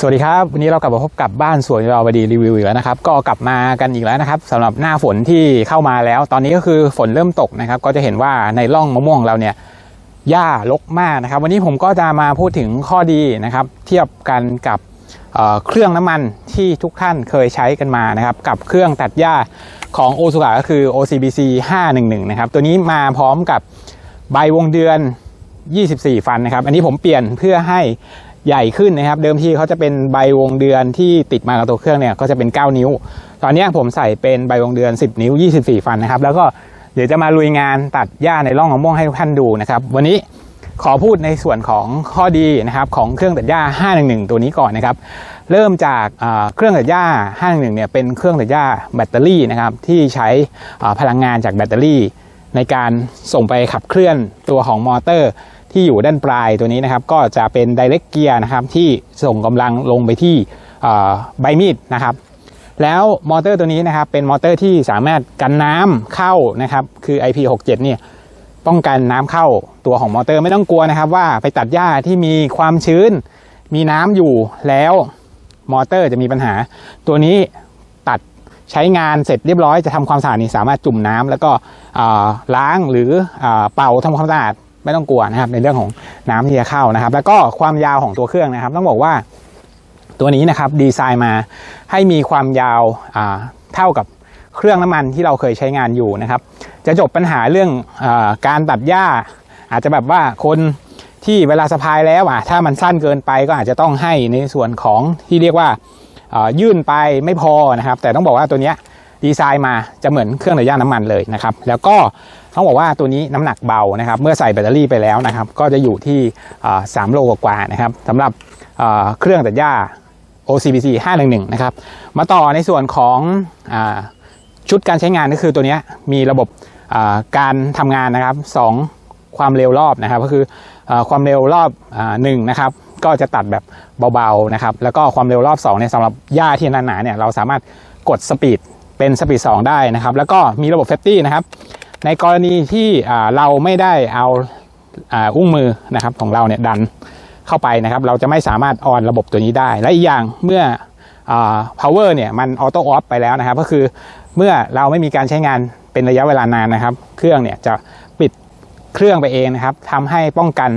สวัสดีครับ วันนี้เรากลับมาพบกับบ้านสวนเราบดีรีวิวอีกแล้วนะครับ ก็กลับมากันอีกแล้วนะครับสำหรับหน้าฝนที่เข้ามาแล้ว ตอนนี้ก็คือฝนเริ่มตกนะครับ ก็จะเห็นว่าในร่องมะม่วงเราเนี่ยหญ้ารกมากนะครับ วันนี้ผมก็จะมาพูดถึงข้อดีนะครับ เทียบกันกับเเครื่องน้ำมันที่ทุกท่านเคยใช้กันมานะครับกับเครื่องตัดหญ้าของโอซูกะก็คือ OCBC 511นะครับตัวนี้มาพร้อมกับใบวงเดือน 24 ฟันนะครับ อันนี้ผมเปลี่ยนเพื่อให้ ใหญ่ขึ้นนะครับ เดิมทีเขาจะเป็นใบวงเดือนที่ติดมากับตัวเครื่องเนี่ยก็จะเป็น 9 นิ้ว ตอนนี้ผมใส่เป็นใบวงเดือน 10 นิ้ว 24 ฟันนะครับ แล้วก็เดี๋ยวจะมาลุยงานตัดหญ้าในร่องมะม่วงให้ทุกท่านดูนะครับ วันนี้ขอพูดในส่วนของข้อดีนะครับของเครื่องตัดหญ้า 511 ตัวนี้ก่อนนะครับ เริ่มจากเครื่องตัดหญ้า 511 เนี่ยเป็นเครื่องตัดหญ้าแบตเตอรี่นะครับที่ใช้พลังงานจากแบตเตอรี่ ในการส่งไปขับเคลื่อนตัวของมอเตอร์ ที่อยู่ด้านปลายตัวนี้นะครับ ก็จะเป็น direct gear นะครับที่ส่งกำลังลงไปที่ใบมีดนะครับ แล้วมอเตอร์ตัวนี้นะครับเป็นมอเตอร์ที่สามารถกันน้ำเข้านะครับ คือ IP67 เนี่ยป้องกันน้ำเข้าตัวของมอเตอร์ไม่ต้องกลัวนะครับ ว่าไปตัดหญ้าที่มีความชื้น มีน้ำอยู่แล้วมอเตอร์จะมีปัญหา ตัวนี้ตัดใช้งานเสร็จเรียบร้อยจะทำความสะอาดนี่สามารถจุ่มน้ำแล้วก็ล้างหรืออเป่าทำความสะอาด ไม่ต้องกลัวนะครับ ในเรื่องของน้ำที่จะเข้านะครับ แล้วก็ความยาวของตัวเครื่องนะครับ ต้องบอกว่าตัวนี้นะครับดีไซน์มาให้มีความยาวาเท่ากับเครื่องน้ำมันที่เราเคยใช้งานอยู่นะครับ จะจบปัญหาเรื่องอาการตัดหญ้า อาจจะแบบว่าคนที่เวลาสะพายแล้วอะถ้ามันสั้นเกินไปก็อาจจะต้องให้ในส่วนของที่เรียกว่ายื่นไปไม่พอนะครับ แต่ต้องบอกว่าตัวเนี้ย ดีไซน์มาจะเหมือนเครื่องตัดหญ้าน้ำมันเลยนะครับ แล้วก็ต้องบอกว่าตัวนี้น้ำหนักเบานะครับ เมื่อใส่แบตเตอรี่ไปแล้วนะครับ ก็จะอยู่ที่อ่า3โลกว่าๆนะครับสำหรับเครื่องตัดหญ้า OCBC 511 นะครับ มาต่อในส่วนของอชุดการใช้งานก็คือตัวนี้มีระบบการทำงานนะครับสองความเร็วรอบนะครับ ก็คืออความเร็วรอบอาหนึ่งนะครับ ก็จะตัดแบบเบาๆนะครับ แล้วก็ความเร็วรอบ2เนี่ยสำหรับหญ้าที่หนาๆเนี่ยเราสามารถกดสปีด เป็นสปีด2ได้นะครับ แล้วก็มีระบบเซฟตี้นะครับ ในกรณีที่เราไม่ได้เอาอุ้งมือนะครับของเราเนี่ยดันเข้าไปนะครับ เราจะไม่สามารถออนระบบตัวนี้ได้ และอีกอย่างเมื่ออ power เนี่ยมันออโต้ออฟไปแล้วนะครับ ก็คือเมื่อเราไม่มีการใช้งานเป็นระยะเวลานานนะครับ เครื่องเนี่ยจะปิดเครื่องไปเองนะครับทำให้ป้องกัน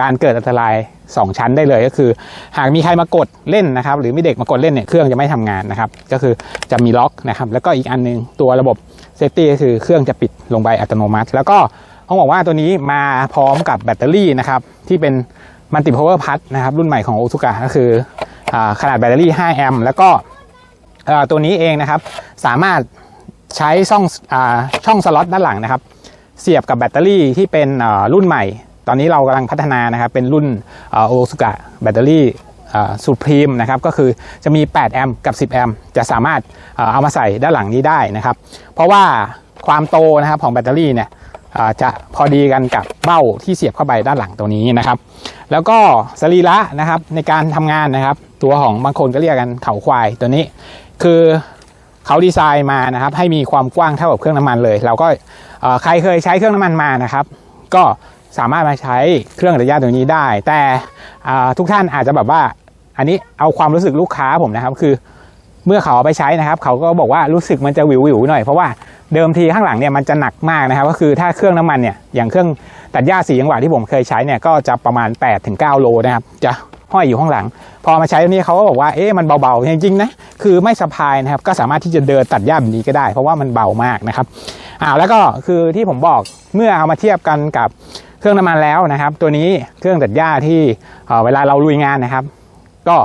การเกิดอันตราย 2 ชั้นได้เลยก็คือ หากมีใครมากดเล่นนะครับ หรือมีเด็กมากดเล่นเนี่ยเครื่องจะไม่ทำงานนะครับ ก็คือจะมีล็อกนะครับ แล้วก็อีกอันหนึงตัวระบบเซฟตี้ก็คือเครื่องจะปิดลงไปอัตโนมัติ แล้วก็ต้องบอกว่าตัวนี้มาพร้อมกับแบตเตอรี่นะครับ ที่เป็นมัลติพาวเวอร์พัทนะครับรุ่นใหม่ของโอ u ุกะก็คืออขนาดแบตเตอรี่ 5 แอมป์แล้วก็ตัวนี้เองนะครับ สามารถใช้ช่องอช่องสล็อตด้านหลังนะครับ เสียบกับแบตเตอรี่ที่เป็นรุ่นใหม่ ตอนนี้เรากำลังพัฒนานะครับเป็นรุ่นโอซุกะแบตเตอรี่สุพรีมนะครับก็คือจะมี 8 แอมป์กับ 10 แอมป์จะสามารถเอามาใส่ด้านหลังนี้ได้นะครับ เพราะว่าความโตนะครับของแบตเตอรี่เนี่ยจะพอดีกันกับเบ้าที่เสียบเข้าไปด้านหลังตัวนี้นะครับ แล้วก็สรีระนะครับในการทำงานนะครับ ตัวของบางคนก็เรียกกันเขาควายตัวนี้ คือเขาดีไซน์มานะครับ ให้มีความกว้างเท่ากับเครื่องน้ำมันเลย เราก็ใครเคยใช้เครื่องน้ำมันมานะครับ ก็ สามารถมาใช้เครื่องระยะตัวนี้ได้ แต่ทุกท่านอาจจะแบบว่า อันนี้เอาความรู้สึกลูกค้าผมนะครับ คือเมื่อเขาเอาไปใช้นะครับ เขาก็บอกว่ารู้สึกมันจะวิววิวหน่อยเพราะว่าเดิมทีข้างหลังเนี่ยมันจะหนักมากนะครับ ก็คือถ้าเครื่องน้ำมันเนี่ยอย่างเครื่องตัดหญ้าสีจังหวะที่ผมเคยใช้เนี่ยก็จะประมาณ8-9โลนะครับจะห้อยอยู่ข้างหลัง พอมาใช้ตัวนี้เขาก็บอกว่าเอ๊ะมันเบาๆจริงๆนะคือไม่สะพายนะครับ ก็สามารถที่จะเดินตัดหญ้าแบบนี้ก็ได้ เพราะว่ามันเบามากนะครับอ่าแล้วก็คือที่ผมบอกเมื่อเอามาเทียบกันกับ เครื่องน้ำมันแล้วนะครับ ตัวนี้เครื่องตัดหญ้าที่เเวลาเราลุยงานนะครับ ก็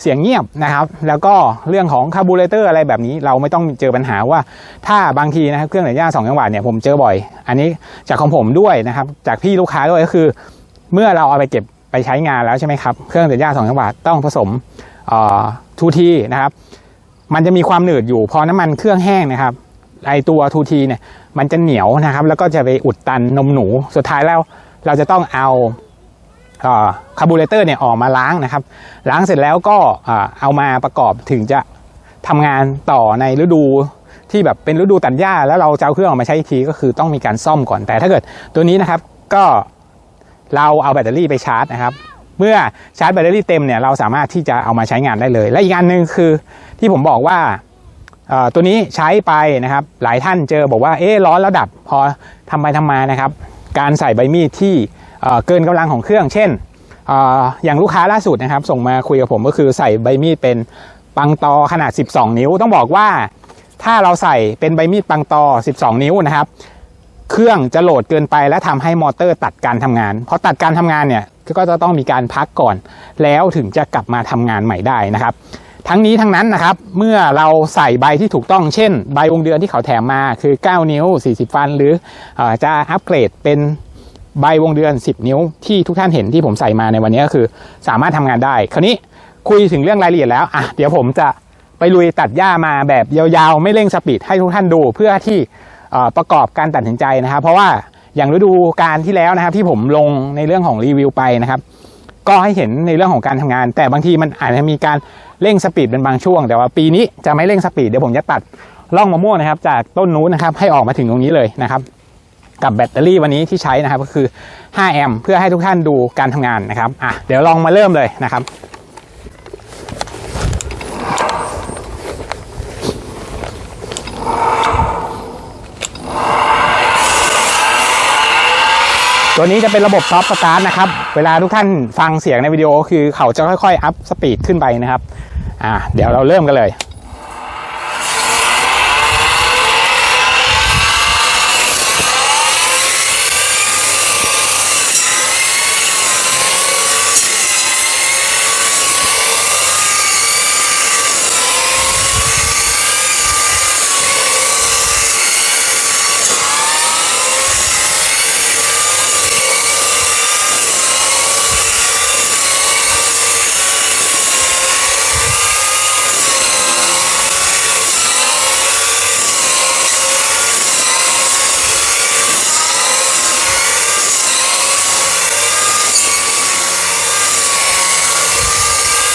เสียงเงียบนะครับ แล้วก็เรื่องของคาร์บูเรเตอร์อะไรแบบนี้เราไม่ต้องเจอปัญหาว่าถ้าบางทีนะครับเครื่องตัดหญ้าสองจังหวะเนี่ยผมเจอบ่อย อันนี้จากของผมด้วยนะครับ จากพี่ลูกค้าด้วยก็คือ เมื่อเราเอาไปเก็บไปใช้งานแล้วใช่ไหมครับเครื่องตัดหญ้าสองจังหวะต้องผสมทูทีนะครับ มันจะมีความหนืดอยู่พอน้ำมันเครื่องแห้งนะครับไอตัวทูทีเนี่ยมันจะเหนียวนะครับ แล้วก็จะไปอุดตันนมหนูสุดท้ายแล้ว เราจะต้องเอาคาร์บูเรเตอร์เนี่ยออกมาล้างนะครับ ล้างเสร็จแล้วก็เอามาประกอบถึงจะทำงานต่อในฤดูที่แบบเป็นฤดูตัดหญ้าแล้วเราจะเอาเครื่องออกมาใช้ทีก็คือต้องมีการซ่อมก่อนแต่ถ้าเกิดตัวนี้นะครับก็เราเอาแบตเตอรี่ไปชาร์จนะครับ เมื่อชาร์จแบตเตอรี่เต็มเนี่ยเราสามารถที่จะเอามาใช้งานได้เลย และอีกอันหนึ่งคือที่ผมบอกว่าตัวนี้ใช้ไปนะครับ หลายท่านเจอบอกว่าเอ๊ร้อนแล้วดับพอทำไปทำมานะครับ การใส่ใบมีดที่เกินกำลังของเครื่อง เช่นอย่างลูกค้าล่าสุดนะครับ ส่งมาคุยกับผมก็คือใส่ใบมีดเป็นปังตอขนาด 12 นิ้ว ต้องบอกว่าถ้าเราใส่เป็นใบมีดปังตอ 12 นิ้วนะครับ เครื่องจะโหลดเกินไปและทำให้มอเตอร์ตัดการทำงานพอตัดการทำงานเนี่ยก็จะต้องมีการพักก่อน แล้วถึงจะกลับมาทำงานใหม่ได้นะครับ ทั้งนี้ทั้งนั้นนะครับ เมื่อเราใส่ใบที่ถูกต้องเช่น ใบวงเดือนที่เขาแถมมาคือ 9 นิ้ว 40 ฟัน หรืออจะอัปเกรดเป็นใบวงเดือน 10 นิ้ว ที่ทุกท่านเห็นที่ผมใส่มาในวันนี้ก็คือ สามารถทำงานได้ คราวนี้คุยถึงเรื่องรายละเอียดแล้วอะเดี๋ยวผมจะไปลุยตัดหญ้ามาแบบยาวๆ ไม่เร่งสปีดให้ทุกท่านดูเพื่อที่ประกอบการตัดสินใจนะครับ เพราะว่าอย่างฤดูการที่แล้วนะครับที่ผมลงในเรื่องของรีวิวไปนะครับ ก็ให้เห็นในเรื่องของการทำงาน แต่บางทีมันอาจจะมีการเร่งสปีดเป็นบางช่วง แต่ว่าปีนี้จะไม่เร่งสปีดเดี๋ยวผมจะตัดล่องมะม่วงนะครับ จากต้นนู้นนะครับให้ออกมาถึงตรงนี้เลยนะครับ กับแบตเตอรี่วันนี้ที่ใช้นะครับก็คือ 5 แอมป์เพื่อให้ทุกท่านดูการทำงานนะครับอะเดี๋ยวลองมาเริ่มเลยนะครับ ตัวนี้จะเป็นระบบซอฟต์สตาร์ทนะครับ เวลาทุกท่านฟังเสียงในวิดีโอคือเขาจะค่อยๆ อัพสปีดขึ้นไปนะครับ อ่า เดี๋ยวเราเริ่มกันเลย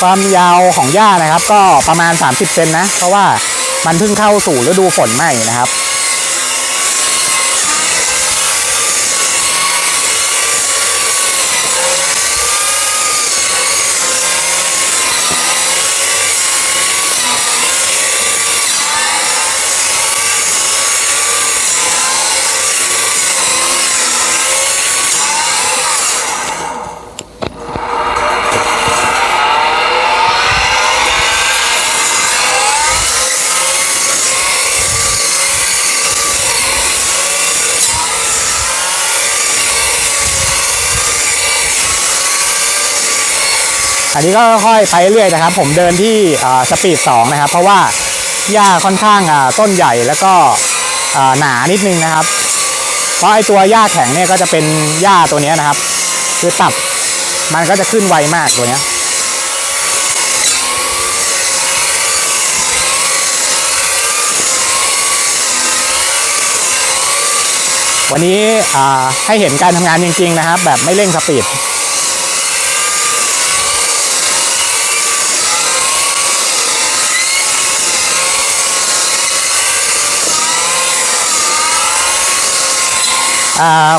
ความยาวของหญ้านะครับ ก็ประมาณ 30เซนนะ เพราะว่ามันเพิ่งเข้าสู่ฤดูฝนใหม่นะครับ อันนี้ก็ค่อยไปเรื่อยนะครับ ผมเดินที่สปีด2นะครับ เพราะว่าหญ้าค่อนข้างต้นใหญ่แล้วก็หนานิดนึงนะครับ เพราะไอตัวหญ้าแข็งเนี่ยก็จะเป็นหญ้าตัวนี้นะครับ คือตับมันก็จะขึ้นไวมากตัวนี้วันนี้ให้เห็นการทำงานจริง ๆ นะครับ แบบไม่เร่งสปีด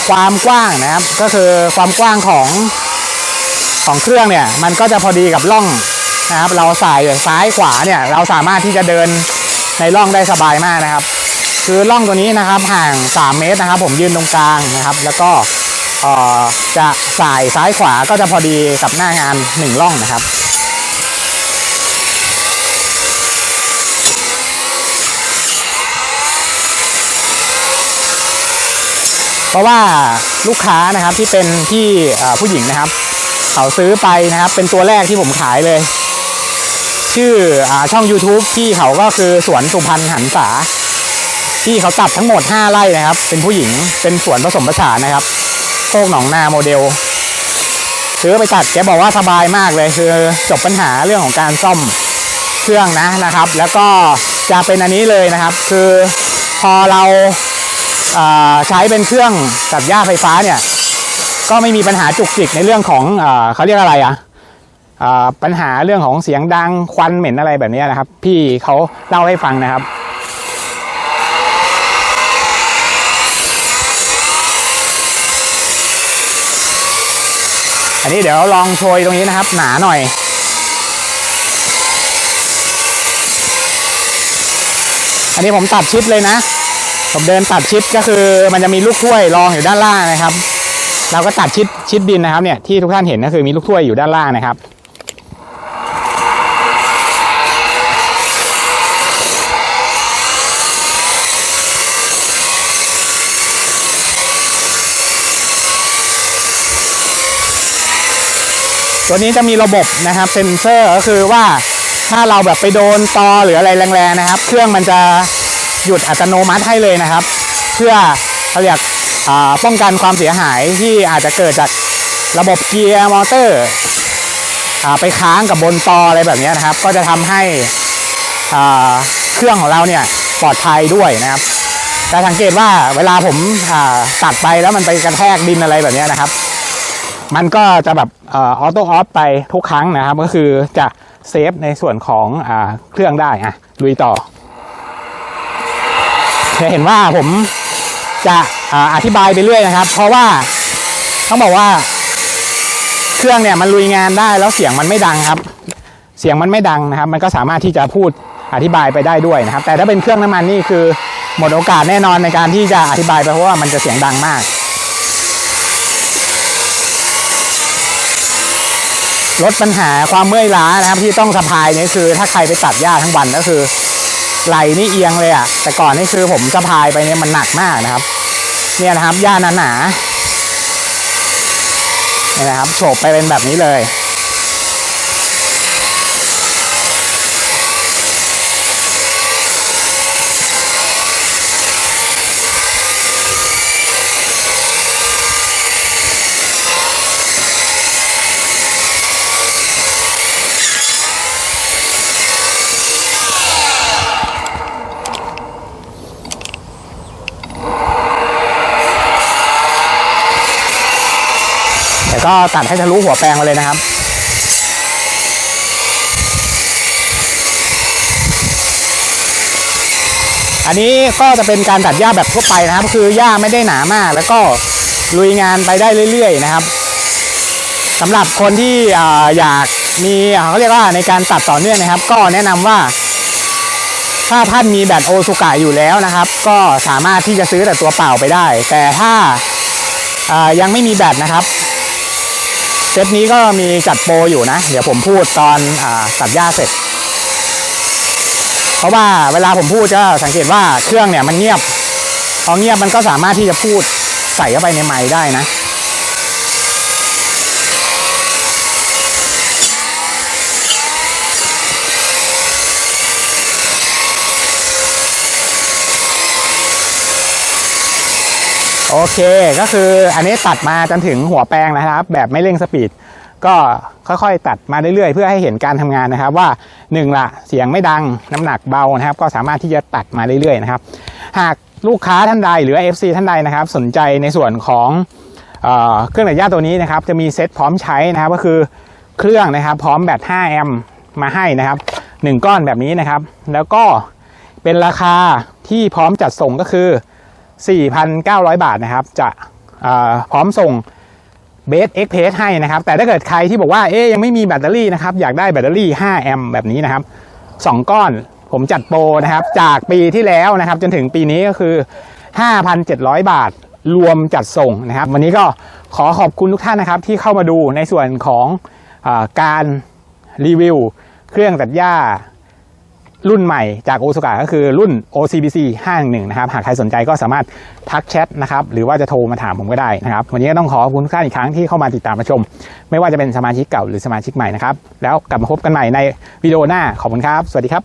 ความกว้างนะครับก็คือความกว้างของของเครื่องเนี่ยมันก็จะพอดีกับร่องนะครับ เราสายซ้ายขวาเนี่ยเราสามารถที่จะเดินในร่องได้สบายมากนะครับ คือร่องตัวนี้นะครับห่าง 3 เมตรนะครับ ผมยืนตรงกลางนะครับ แล้วก็จะสายซ้ายขวาก็จะพอดีกับหน้างานหนึ่งร่องนะครับ เพราะว่าลูกค้านะครับที่เป็นที่ผู้หญิงนะครับ เขาซื้อไปนะครับ เป็นตัวแรกที่ผมขายเลย ชื่ออช่อง YouTube ที่เขาก็คือสวนสุพรรณหันษาที่เขาตัดทั้งหมด 5ไร่นะครับ เป็นผู้หญิงเป็นสวนผสมผสานนะครับโคกหนองนาโมเดลซื้อไปตัดแกบอกว่าสบายมากเลยคือจบปัญหาเรื่องของการซ่อมเครื่องนะนะครับ แล้วก็จะเป็นอันนี้เลยนะครับ คือพอเรา ใช้เป็นเครื่องตัดหญ้าไฟฟ้าเนี่ย ก็ไม่มีปัญหาจุกจิกในเรื่องของอเขาเรียกอะไรอะอะปัญหาเรื่องของเสียงดังควันเหม็นอะไรแบบนี้นะครับ พี่เขาเล่าให้ฟังนะครับอันนี้เดี๋ยวลองโชยตรงนี้นะครับ หนาหน่อย อันนี้ผมตัดชิดเลยนะ ผมเดินตัดชิดก็คือมันจะมีลูกถ้วยรองอยู่ด้านล่างนะครับ เราก็ตัดชิดชิดดินนะครับเนี่ยที่ทุกท่านเห็นก็คือมีลูกถ้วยอยู่ด้านล่างนะครับ ตัวนี้จะมีระบบนะครับเซนเซอร์ก็คือว่าถ้าเราแบบไปโดนตอหรืออะไรแรงๆนะครับ เครื่องมันจะ หยุดอัตโนมัติให้เลยนะครับ เพื่อเขาเรียกป้องกันความเสียหายที่อาจจะเกิดจากระบบเกียร์มอเตอร์ไปค้างกับบนตออะไรแบบนี้นะครับ ก็จะทำให้เครื่องของเราเนี่ยปลอดภัยด้วยนะครับ แต่สังเกตว่าเวลาผมตัดไปแล้วมันไปกระแทกดินอะไรแบบนี้นะครับ มันก็จะแบบออโต้ออฟไปทุกครั้งนะครับ ก็คือจะเซฟในส่วนของอเครื่องได้อะลุยต่อ จะเห็นว่าผมจะออธิบายไปเรื่อยนะครับ เพราะว่าต้องบอกว่า เครื่องเนี่ยมันลุยงานได้แล้วเสียงมันไม่ดังครับ เสียงมันไม่ดังนะครับ มันก็สามารถที่จะพูดอธิบายไปได้ด้วยนะครับ แต่ถ้าเป็นเครื่องน้ำมันนี่คือหมดโอกาสแน่นอนในการที่จะอธิบายไปเพราะว่ามันจะเสียงดังมากลดปัญหาความเมื่อยล้านะครับที่ต้องสะพายนี่คือ ถ้าใครไปตัดหญ้าทั้งวันก็คือ ไหลนี่เอียงเลยอะ่ะ แต่ก่อนนี่คือผมจะพายไปเนี่ยมันหนักมากนะครับ เนี่ยนะครับหญ้าหนาหนาเนี่ยนะครับโฉบไปเป็นแบบนี้เลย ก็ตัดให้ทะลุหัวแปลงมาเลยนะครับอันนี้ก็จะเป็นการตัดหญ้าแบบทั่วไปนะครับ คือหญ้าไม่ได้หนามาก แล้วก็ลุยงานไปได้เรื่อย ๆ นะครับสำหรับคนที่ออยากมีเขาเรียกว่าในการตัดต่อเนื่องนะครับ ก็แนะนำว่า ถ้าท่านมีแบตโอซุกะอยู่แล้วนะครับ ก็สามารถที่จะซื้อแต่ตัวเปล่าไปได้ แต่ถ้าอ่ายังไม่มีแบตนะครับ เซตนี้ก็มีจัดโปรอยู่นะ เดี๋ยวผมพูดตอนอตัดหญ้าเสร็จ เพราะว่าเวลาผมพูดจะสังเกตว่าเครื่องเนี่ยมันเงียบพอเงียบมันก็สามารถที่จะพูดใส่เข้าไปในไมค์ได้นะ โอเคก็คืออันนี้ตัดมาจนถึงหัวแปลงนะครับ แบบไม่เร่งสปีดก็ค่อยๆ ตัดมาเรื่อยๆ เพื่อให้เห็นการทำงานนะครับ ว่าหนึ่งละเสียงไม่ดังน้ำหนักเบานะครับ ก็สามารถที่จะตัดมาเรื่อยๆนะครับ หากลูกค้าท่านใดหรือ FC ท่านใดนะครับ สนใจในส่วนของเออเครื่องตัดหญ้าตัวนี้นะครับ จะมีเซ็ตพร้อมใช้นะครับ ก็คือเครื่องนะครับ พร้อมแบต5แอมป์มาให้นะครับหนึ่งก้อนแบบนี้นะครับ แล้วก็เป็นราคาที่พร้อมจัดส่งก็คือ 4,900 บาทนะครับ จะพร้อมส่งเบสเอ็กเพสให้นะครับ แต่ถ้าเกิดใครที่บอกว่าเอ๊ยยังไม่มีแบตเตอรี่นะครับ อยากได้แบตเตอรี่ 5 แอมป์แบบนี้นะครับ 2 ก้อนผมจัดโปรนะครับ จากปีที่แล้วนะครับ จนถึงปีนี้ก็คือ 5,700 บาทรวมจัดส่งนะครับ วันนี้ก็ขอขอบคุณทุกท่านนะครับ ที่เข้ามาดูในส่วนของอการรีวิว เครื่องตัดหญ้า รุ่นใหม่จากโอ a ก a ก็คือรุ่น OCBC 511นะครับหากใครสนใจก็สามารถทักแชทนะครับหรือว่าจะโทรมาถามผมก็ได้นะครับวันนี้ก็ต้องขอขอบคุณทุกท่านอีกครั้งที่เข้ามาติดตามมาชม ไม่ว่าจะเป็นสมาชิกเก่าหรือสมาชิกใหม่นะครับแล้วกลับมาพบกันใหม่ในวิดีโอหน้าขอบคุณครับ สวัสดีครับ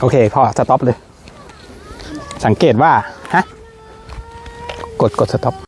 โอเค พอ สต็อปเลย สังเกตว่า ฮะ กดกดสต็อป